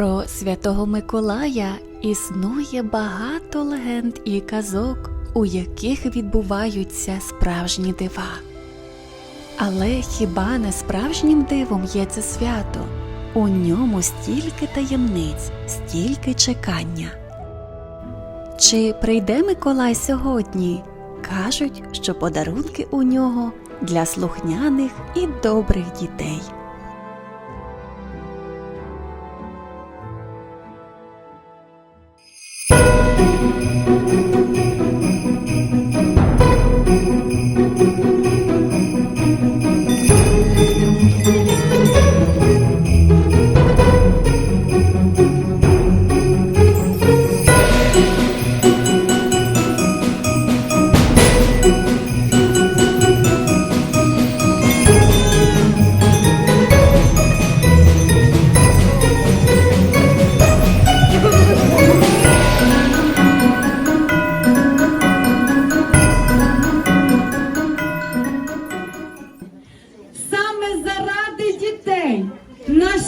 Про святого Миколая існує багато легенд і казок, у яких відбуваються справжні дива. Але хіба не справжнім дивом є це свято? У ньому стільки таємниць, стільки чекання. Чи прийде Миколай сьогодні? Кажуть, що подарунки у нього для слухняних і добрих дітей.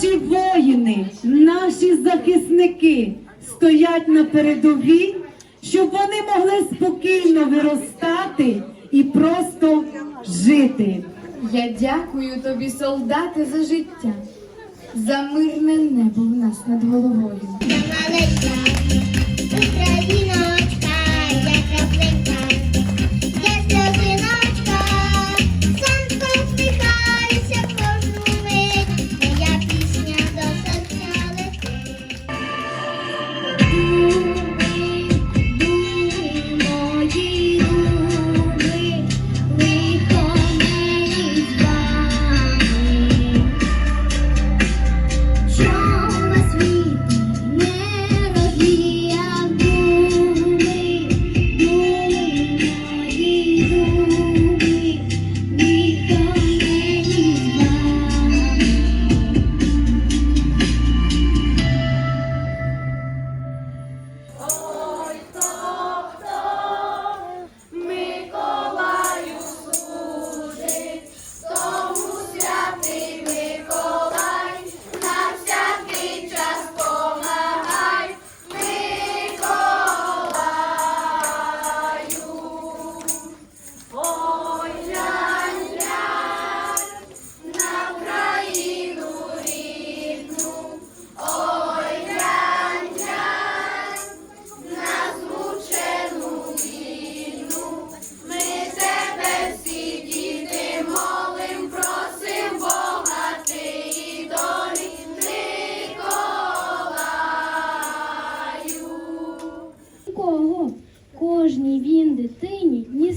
Наші воїни, наші захисники стоять на передовій, щоб вони могли спокійно виростати і просто жити. Я дякую тобі, солдати, за життя, за мирне небо в нас над головою. Маленька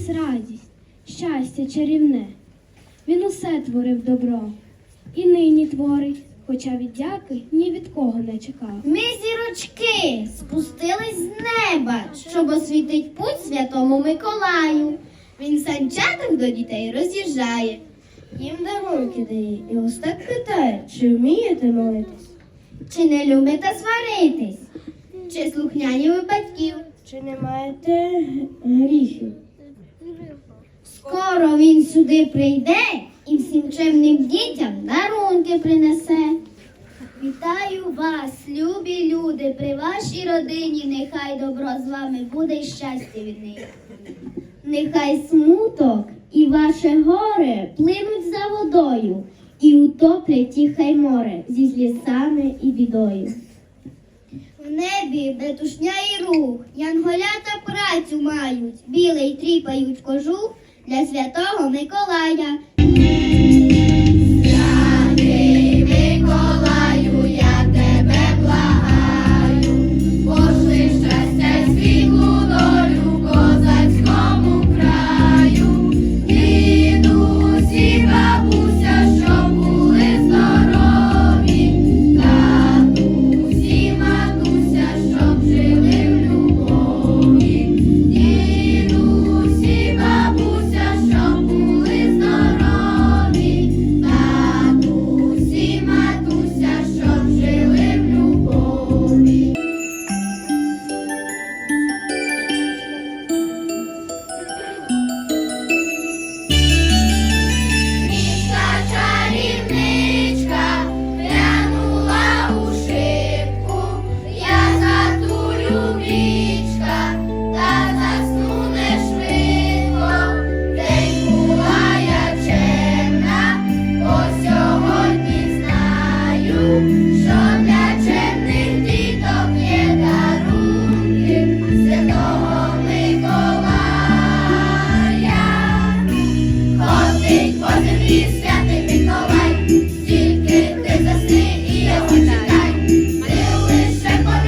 ніс радість, щастя чарівне. Він усе творив добро і нині творить, хоча віддяки ні від кого не чекав. Ми зірочки спустились з неба, щоб освітить путь святому Миколаю. Він санчатах до дітей роз'їжджає. Їм дарунки дає і ось так питає, чи вмієте молитись? Чи не любите сваритись? Чи слухняні ви батьків? Чи не маєте гріхів? Скоро він сюди прийде і всім чемним дітям дарунки принесе. Вітаю вас, любі люди, при вашій родині нехай добро з вами буде і щастя від них. Нехай смуток і ваше горе плинуть за водою і утоплять тіхай море зі злісами і бідою. В небі метушня і рух, янголята працю мають, білий тріпають кожух для святого Миколая.